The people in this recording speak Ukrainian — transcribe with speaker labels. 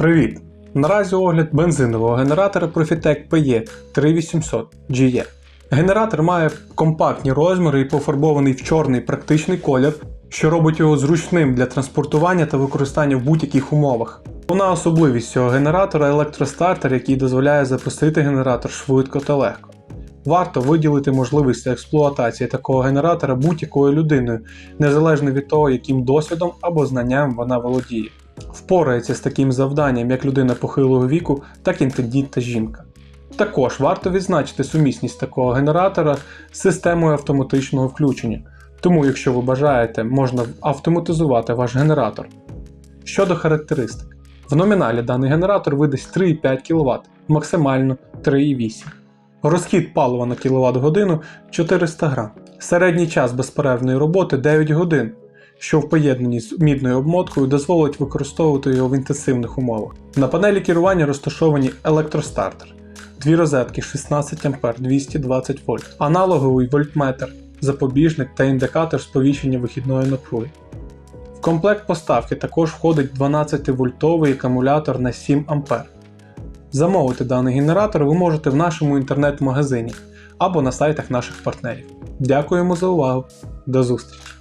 Speaker 1: Привіт! Наразі огляд бензинового генератора Profitec PE 3800 GE. Генератор має компактні розміри і пофарбований в чорний практичний колір, що робить його зручним для транспортування та використання в будь-яких умовах. Головна особливість цього генератора електростартер, який дозволяє запустити генератор швидко та легко. Варто виділити можливість експлуатації такого генератора будь-якою людиною, незалежно від того, яким досвідом або знанням вона володіє. Впорається з таким завданням як людина похилого віку, так і інтендітна жінка. Також варто відзначити сумісність такого генератора з системою автоматичного включення, тому, якщо ви бажаєте, можна автоматизувати ваш генератор. Щодо характеристик, в номіналі даний генератор видасть 3,5 кВт, максимально 3,8 Розхід палива на кВт годину 400 г. Середній час безперервної роботи 9 годин, що в поєднанні з мідною обмоткою дозволить використовувати його в інтенсивних умовах. На панелі керування розташовані електростартер, дві розетки 16 А 220 В, аналоговий вольтметр, запобіжник та індикатор сповіщення вихідної напруги. В комплект поставки також входить 12-вольтовий акумулятор на 7 А. Замовити даний генератор ви можете в нашому інтернет-магазині або на сайтах наших партнерів. Дякуємо за увагу. До зустрічі!